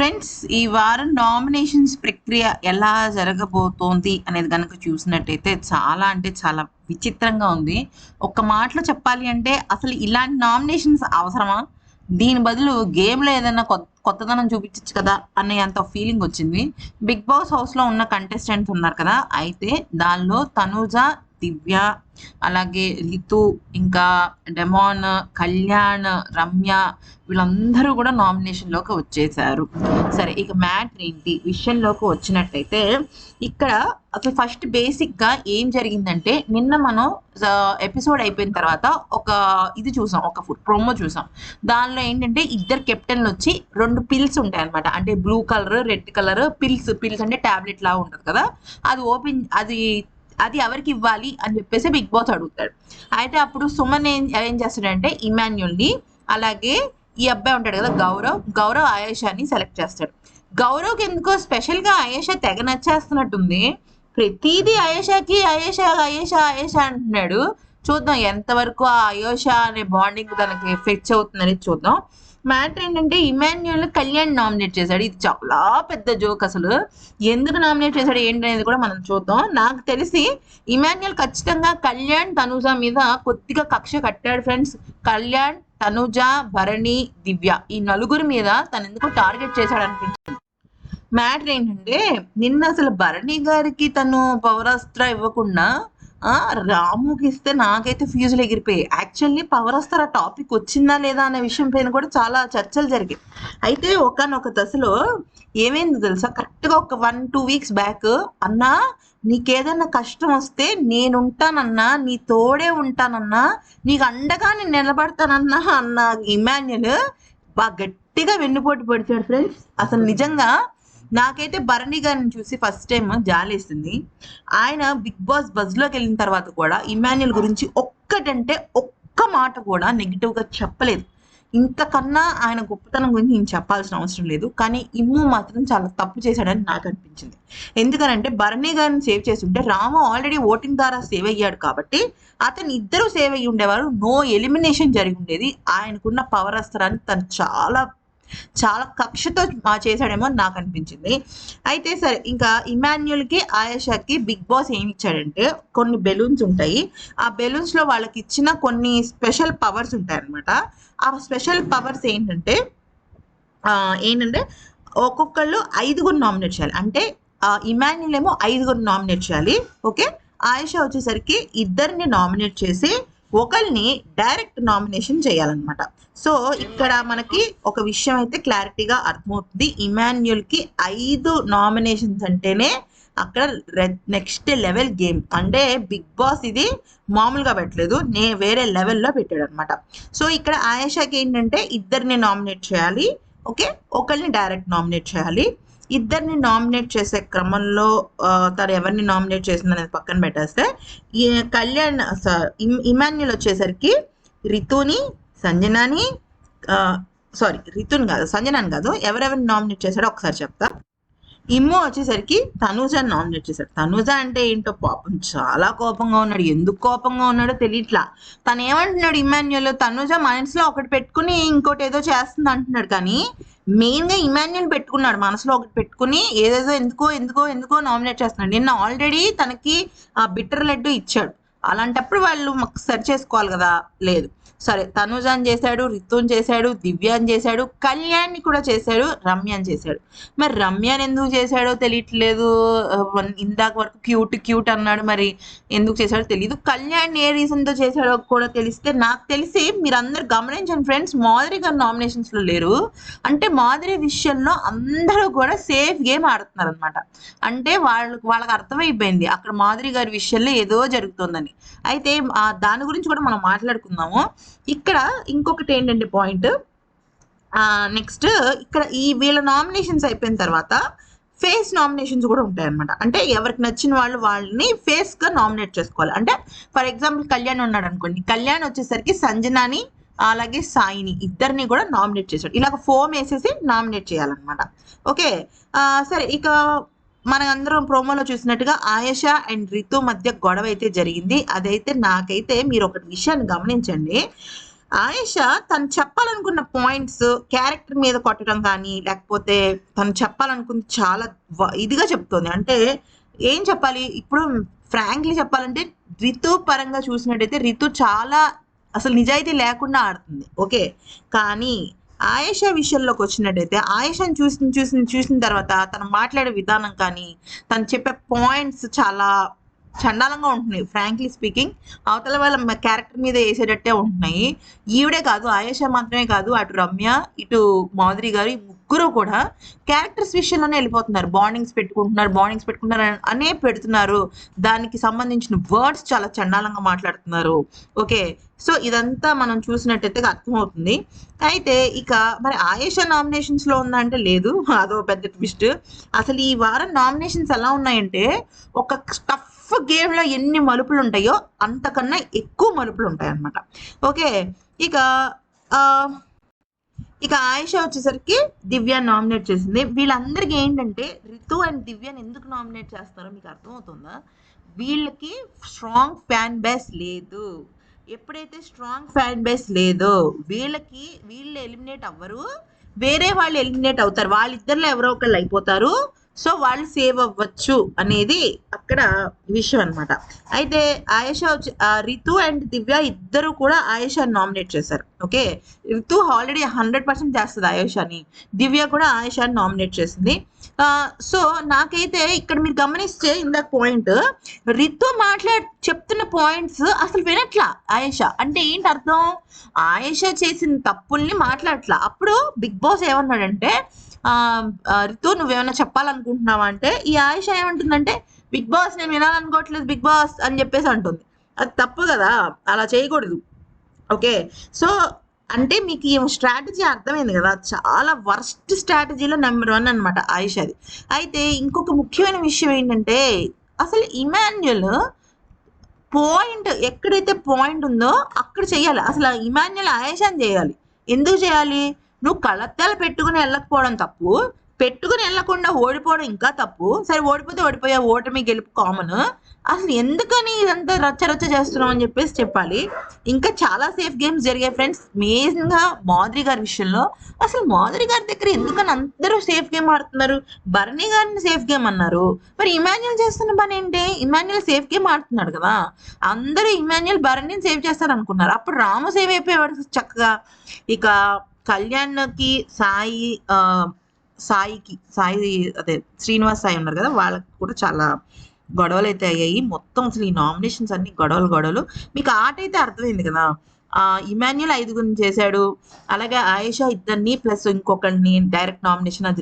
Friends ఈ వారం nominations ప్రక్రియ ఎలా జరగబోతోంది అనేది కనుక చూసినట్టయితే చాలా అంటే చాలా విచిత్రంగా ఉంది. ఒక్క మాటలో చెప్పాలి అంటే అసలు ఇలాంటి నామినేషన్స్ అవసరమా? దీని బదులు గేమ్లో ఏదైనా కొత్త కొత్తదనం చూపించచ్చు కదా అనే అంత ఫీలింగ్ వచ్చింది. బిగ్ బాస్ హౌస్లో ఉన్న కంటెస్టెంట్స్ ఉన్నారు కదా అయితే దానిలో తనూజ దివ్య అలాగే రితు ఇంకా డెమాన్ కళ్యాణ్ రమ్య వీళ్ళందరూ కూడా నామినేషన్లోకి వచ్చేసారు. సరే ఇక మ్యాటర్ ఏంటి? విషయంలోకి వచ్చినట్టయితే ఇక్కడ అసలు ఫస్ట్ బేసిక్గా ఏం జరిగిందంటే నిన్న మనం ఎపిసోడ్ అయిపోయిన తర్వాత ఒక ఇది చూసాం ఒక ఫుడ్ ప్రోమో చూసాం. దానిలో ఏంటంటే ఇద్దరు కెప్టెన్లు వచ్చి రెండు పిల్స్ ఉంటాయి అనమాట అంటే blue colour red colour pills pills అంటే టాబ్లెట్ లాగా ఉంటుంది కదా? అది ఓపెన్ అది అది ఎవరికి ఇవ్వాలి అని చెప్పేసి బిగ్ బాస్ అడుగుతాడు. అయితే అప్పుడు సుమన్ ఏం ఏం చేస్తాడంటే ఇమాన్యుల్ని అలాగే ఈ అబ్బాయి ఉంటాడు కదా గౌరవ్ గౌరవ్ ఆయేషాని సెలెక్ట్ చేస్తాడు. గౌరవ్కి ఎందుకో స్పెషల్గా ఆయేషా తెగ నచ్చేస్తున్నట్టుంది. ప్రతిదీ ఆయేషాకి ఆయేషా ఆయేషా ఆయేషా అంటున్నాడు. చూద్దాం ఎంతవరకు ఆ ఆయేషా అనే బాండింగ్ తనకి ఫిక్స్ అవుతుందని చూద్దాం. మ్యాటర్ ఏంటంటే ఇమాన్యుయల్ కళ్యాణ్ నామినేట్ చేశాడు. ఇది చాలా పెద్ద జోక్ అసలు. ఎందుకు నామినేట్ చేశాడు ఏంటనేది కూడా మనం చూద్దాం. నాకు తెలిసి ఇమాన్యుయల్ ఖచ్చితంగా కళ్యాణ్ తనుజ మీద కొద్దిగా కక్ష కట్టాడు ఫ్రెండ్స్. కళ్యాణ్ తనుజ భరణి దివ్య ఈ నలుగురి మీద తను ఎందుకు టార్గెట్ చేశాడు అనిపించింది? మ్యాటర్ ఏంటంటే నిన్న అసలు భరణి గారికి తను పౌరాస్త్ర ఇవ్వకుండా రాముకి ఇస్తే నాకైతే ఫ్యూజులు ఎగిరిపోయాయి. యాక్చువల్లీ పవర్ వస్తారు? ఆ టాపిక్ వచ్చిందా లేదా అనే విషయం పైన కూడా చాలా చర్చలు జరిగాయి. అయితే ఒకనొక దశలో ఏమైంది తెలుసా? కరెక్ట్గా ఒక వన్ టూ వీక్స్ బ్యాక్ అన్నా నీకేదన్నా కష్టం వస్తే నేనుంటానన్నా నీ తోడే ఉంటానన్నా నీకు అండగా నేను నిలబడతానన్నా అన్న ఇమాన్యుల్ బాగా గట్టిగా వెన్నుపోటు పడిచాడు ఫ్రెండ్స్ అసలు నిజంగా నాకైతే భరణి గారిని చూసి ఫస్ట్ టైం జాలేసింది. ఆయన బిగ్ బాస్ బజ్లోకి వెళ్ళిన తర్వాత కూడా ఇమాన్యుల్ గురించి ఒక్కటంటే ఒక్క మాట కూడా నెగిటివ్గా చెప్పలేదు. ఇంతకన్నా ఆయన గొప్పతనం గురించి నేను చెప్పాల్సిన అవసరం లేదు. కానీ ఇమ్ము మాత్రం చాలా తప్పు చేశాడని నాకు అనిపించింది. ఎందుకనంటే భరణి గారిని సేవ్ చేస్తుంటే రాము ఆల్రెడీ ఓటింగ్ ద్వారా సేవ్ అయ్యాడు కాబట్టి అతను ఇద్దరు సేవ్ అయ్యి ఉండేవారు. నో ఎలిమినేషన్ జరిగి ఉండేది. ఆయనకున్న పవర్ అస్త్రాన్ని తను చాలా చాలా కక్షతో మా చేశాడేమో నాకు అనిపించింది. అయితే సరే ఇంకా ఇమాన్యుల్కి ఆయేషాకి బిగ్ బాస్ ఏమి ఇచ్చాడంటే కొన్ని బెలూన్స్ ఉంటాయి. ఆ బెలూన్స్లో వాళ్ళకి ఇచ్చిన కొన్ని స్పెషల్ పవర్స్ ఉంటాయన్నమాట. ఆ స్పెషల్ పవర్స్ ఏంటంటే ఏంటంటే ఒక్కొక్కళ్ళు ఐదుగురు నామినేట్ చేయాలి. అంటే ఇమాన్యుల్ ఏమో ఐదుగురు నామినేట్ చేయాలి. ఓకే? ఆయేషా వచ్చేసరికి ఇద్దరిని నామినేట్ చేసి ఒకరిని డైరెక్ట్ నామినేషన్ చేయాలన్నమాట. సో ఇక్కడ మనకి ఒక విషయం అయితే క్లారిటీగా అర్థమవుతుంది. ఇమాన్యుల్కి ఐదు నామినేషన్స్ అంటేనే అక్కడ నెక్స్ట్ లెవెల్ గేమ్. అంటే బిగ్ బాస్ ఇది మామూలుగా పెట్టలేదు. నే వేరే లెవెల్లో పెట్టాడు అనమాట సో ఇక్కడ ఆయేషాకి ఏంటంటే ఇద్దరిని నామినేట్ చేయాలి. ఓకే? ఒకరిని డైరెక్ట్ నామినేట్ చేయాలి. ఇద్దరిని నామినేట్ చేసే క్రమంలో తను ఎవరిని నామినేట్ చేసింది అనేది పక్కన పెట్టేస్తే ఈ కళ్యాణ్ ఇమాన్యుల్ వచ్చేసరికి రితుని సంజనాని సారీ రితుని కాదు సంజనాని కాదు ఎవరెవరిని నామినేట్ చేశాడో ఒకసారి చెప్తా. ఇమ్ము వచ్చేసరికి తనూజని నామినేట్ చేశాడు. తనూజ అంటే ఏంటో పాపం చాలా కోపంగా ఉన్నాడు. ఎందుకు కోపంగా ఉన్నాడో తెలియట్లా. తను ఏమంటున్నాడు ఇమాన్యుల్ తనూజ మనసులో ఒకటి పెట్టుకుని ఇంకోటి ఏదో చేస్తుంది అంటున్నాడు కానీ మెయిన్గా ఇమాన్యుల్ పెట్టుకున్నాడు. మనసులో ఒకటి పెట్టుకుని ఏదేదో ఎందుకో ఎందుకో ఎందుకో నామినేట్ చేస్తున్నాడు. నిన్న ఆల్రెడీ తనకి ఆ బిట్టర్ లడ్డు ఇచ్చాడు. అలాంటప్పుడు వాళ్ళు మాకు సరి చేసుకోవాలి కదా? లేదు. సరే తనుజాన్ చేశాడు రితున్ చేశాడు దివ్యాన్ చేశాడు కళ్యాణ్ని కూడా చేశాడు రమ్యాన్ చేశాడు. మరి రమ్యాన్ ఎందుకు చేశాడో తెలియట్లేదు. ఇందాక వరకు క్యూట్ క్యూట్ అన్నాడు మరి ఎందుకు చేశాడో తెలియదు కళ్యాణ్ ఏ రీజన్తో చేశాడో కూడా తెలిస్తే నాకు తెలిసి మీరు అందరు గమనించండి ఫ్రెండ్స్ మాధురి గారు నామినేషన్స్లో లేరు. అంటే మాధురి విషయంలో అందరూ కూడా సేఫ్ గేమ్ ఆడుతున్నారు అనమాట అంటే వాళ్ళకి వాళ్ళకి అర్థమైపోయింది అక్కడ మాధురి గారి విషయంలో ఏదో జరుగుతుందని. అయితే దాని గురించి కూడా మనం మాట్లాడుకుందాము. ఇక్కడ ఇంకొకటి ఏంటండి పాయింట్? నెక్స్ట్ ఇక్కడ ఈ వీళ్ళ నామినేషన్స్ అయిపోయిన తర్వాత ఫేస్ నామినేషన్స్ కూడా ఉంటాయన్నమాట. అంటే ఎవరికి నచ్చిన వాళ్ళు వాళ్ళని ఫేస్గా నామినేట్ చేసుకోవాలి. అంటే ఫర్ ఎగ్జాంపుల్ కళ్యాణ్ ఉన్నాడు అనుకోండి. కళ్యాణ్ వచ్చేసరికి సంజనాని అలాగే సాయిని ఇద్దరిని కూడా నామినేట్ చేశాడు. ఇలాగ ఫోమ్ వేసేసి నామినేట్ చేయాలన్నమాట. ఓకే? సరే ఇక మనందరం ప్రోమోలో చూసినట్టుగా ఆయేషా అండ్ రితు మధ్య గొడవ అయితే జరిగింది. అదైతే నాకైతే మీరు ఒకటి విషయాన్ని గమనించండి. ఆయేష తను చెప్పాలనుకున్న పాయింట్స్ క్యారెక్టర్ మీద కొట్టడం కానీ లేకపోతే తను చెప్పాలనుకుంది చాలా ఇదిగా చెప్తుంది. అంటే ఏం చెప్పాలి? ఇప్పుడు ఫ్రాంక్లీ చెప్పాలంటే రితు పరంగా చూసినట్టయితే రితు చాలా అసలు నిజాయితీ లేకుండా ఆడుతుంది. ఓకే? కానీ ఆయేషా విషయంలోకి వచ్చినట్టయితే ఆయేషాని చూసిన చూసిన చూసిన తర్వాత తను మాట్లాడే విధానం కానీ తను చెప్పే పాయింట్స్ చాలా చండాలంగా ఉంటున్నాయి ఫ్రాంక్లీ స్పీకింగ్ అవతల వాళ్ళ క్యారెక్టర్ మీద వేసేటట్టే ఉంటున్నాయి. ఈవిడే కాదు ఆయేషా మాత్రమే కాదు అటు రమ్య ఇటు మాధురి గారు ఈ ముగ్గురు కూడా క్యారెక్టర్స్ విషయంలోనే వెళ్ళిపోతున్నారు. బాండింగ్స్ పెట్టుకుంటున్నారు బాండింగ్స్ పెట్టుకుంటున్నారు అనే పెడుతున్నారు. దానికి సంబంధించిన వర్డ్స్ చాలా చండాలంగా మాట్లాడుతున్నారు. ఓకే సో ఇదంతా మనం చూసినట్టయితే అర్థమవుతుంది. అయితే ఇక మరి ఆయేషా నామినేషన్స్లో ఉందంటే లేదు. అదో పెద్ద ట్విస్ట్ అసలు ఈ వారం నామినేషన్స్ ఎలా ఉన్నాయంటే ఒక స్టఫ్ గేమ్ గేమ్లో ఎన్ని మలుపులు ఉంటాయో అంతకన్నా ఎక్కువ మలుపులు ఉంటాయి అన్నమాట ఓకే ఇక ఇక ఆయుష వచ్చేసరికి దివ్య నామినేట్ చేసింది. వీళ్ళందరికీ ఏంటంటే రితు అండ్ దివ్యని ఎందుకు నామినేట్ చేస్తారో మీకు అర్థమవుతుందా? వీళ్ళకి స్ట్రాంగ్ ఫ్యాన్ బేస్ లేదు. ఎప్పుడైతే స్ట్రాంగ్ ఫ్యాన్ బేస్ లేదో వీళ్ళకి వీళ్ళు ఎలిమినేట్ అవ్వరు. వేరే వాళ్ళు ఎలిమినేట్ అవుతారు. వాళ్ళిద్దరిలో ఎవరో ఒకళ్ళు అయిపోతారు. సో వాళ్ళు సేవ్ అవ్వచ్చు అనేది అక్కడ విషయం అన్నమాట. అయితే ఆయేషా రితు అండ్ దివ్య ఇద్దరు కూడా ఆయేషా నామినేట్ చేశారు. Okay? Ritu already hundred percent చేస్తుంది ఆయేషాని. దివ్య కూడా ఆయేషాని నామినేట్ చేసింది. సో నాకైతే ఇక్కడ మీరు గమనిస్తే ఇందాక పాయింట్ రితు మాట్లాడ చెప్తున్న పాయింట్స్ అసలు వినట్లా ఆయేషా. అంటే ఏంటి అర్థం? ఆయేషా చేసిన తప్పుల్ని మాట్లాడట్లా. అప్పుడు బిగ్ బాస్ ఏమన్నాడంటే రితు నువ్వేమైనా చెప్పాలనుకుంటున్నావా అంటే ఈ ఆయుష ఏమంటుందంటే బిగ్ బాస్ నేను వినాలనుకోవట్లేదు బిగ్ బాస్ అని చెప్పేసి అంటుంది. అది తప్పు కదా అలా చేయకూడదు. ఓకే? సో అంటే మీకు ఈ స్ట్రాటజీ అర్థమైంది కదా చాలా వర్స్ట్ స్ట్రాటజీలో నెంబర్ వన్ అనమాట ఆయుషాది అయితే ఇంకొక ముఖ్యమైన విషయం ఏంటంటే అసలు ఇమాన్యుల్ పాయింట్ ఎక్కడైతే పాయింట్ ఉందో అక్కడ చేయాలి. అసలు ఇమాన్యుల్ ఆయేషాన్ని చేయాలి. ఎందుకు చేయాలి? నువ్వు కళ్ళద్దాలు పెట్టుకుని వెళ్ళకపోవడం తప్పు. పెట్టుకుని వెళ్ళకుండా ఓడిపోవడం ఇంకా తప్పు. సరే ఓడిపోతే ఓడిపోయా ఓటమి గెలుపు కామన్. అసలు ఎందుకని ఇదంతా రచ్చ రచ్చ చేస్తున్నాం అని చెప్పేసి చెప్పాలి. ఇంకా చాలా సేఫ్ గేమ్స్ జరిగాయి ఫ్రెండ్స్. మెయిన్గా మాధురి గారి విషయంలో. అసలు మాధురి గారి దగ్గర ఎందుకని అందరూ సేఫ్ గేమ్ ఆడుతున్నారు? బర్ణి గారిని సేఫ్ గేమ్ అన్నారు. మరి ఇమాన్యుల్ చేస్తున్న పని ఏంటి? ఇమాన్యుల్ సేఫ్ గేమ్ ఆడుతున్నాడు కదా. అందరూ ఇమాన్యుల్ భరణిని సేవ్ చేస్తారు అనుకున్నారు అప్పుడు రాము సేవ్ అయిపోయేవాడు చక్కగా. ఇక కళ్యాణ్కి సాయి ఆ, సాయికి సాయి అదే శ్రీనివాస్ సాయి ఉన్నారు కదా వాళ్ళకి కూడా చాలా గొడవలు అయితే అయ్యాయి. మొత్తం అసలు ఈ నామినేషన్స్ అన్ని గొడవలు గొడవలు. మీకు ఆట అయితే అర్థమైంది కదా? ఇమాన్యుల్ ఐదుగురిని చేశాడు. అలాగే ఆయేషా ఇద్దరిని ప్లస్ ఇంకొకరిని డైరెక్ట్ నామినేషన్ అది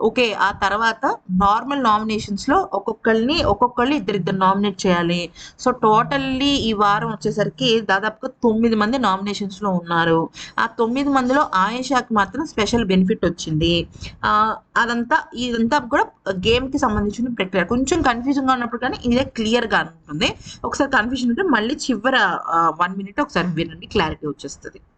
ఓకే ఆ తర్వాత నార్మల్ నామినేషన్స్లో ఒక్కొక్కరిని ఒక్కొక్కళ్ళు ఇద్దరిద్దరు నామినేట్ చేయాలి. సో టోటల్లీ ఈ వారం వచ్చేసరికి దాదాపుగా తొమ్మిది మంది నామినేషన్స్లో ఉన్నారు. ఆ తొమ్మిది మందిలో ఆయేషాకి మాత్రం స్పెషల్ బెనిఫిట్ వచ్చింది. అదంతా ఇదంతా కూడా గేమ్కి సంబంధించిన ప్రక్రియ. కొంచెం కన్ఫ్యూజన్గా ఉన్నప్పుడు కానీ ఇదే క్లియర్గా ఉంటుంది. ఒకసారి కన్ఫ్యూజన్ ఉంటే మళ్ళీ చివర వన్ మినిట్ ఒకసారి వినండి క్లారిటీ వచ్చేస్తుంది.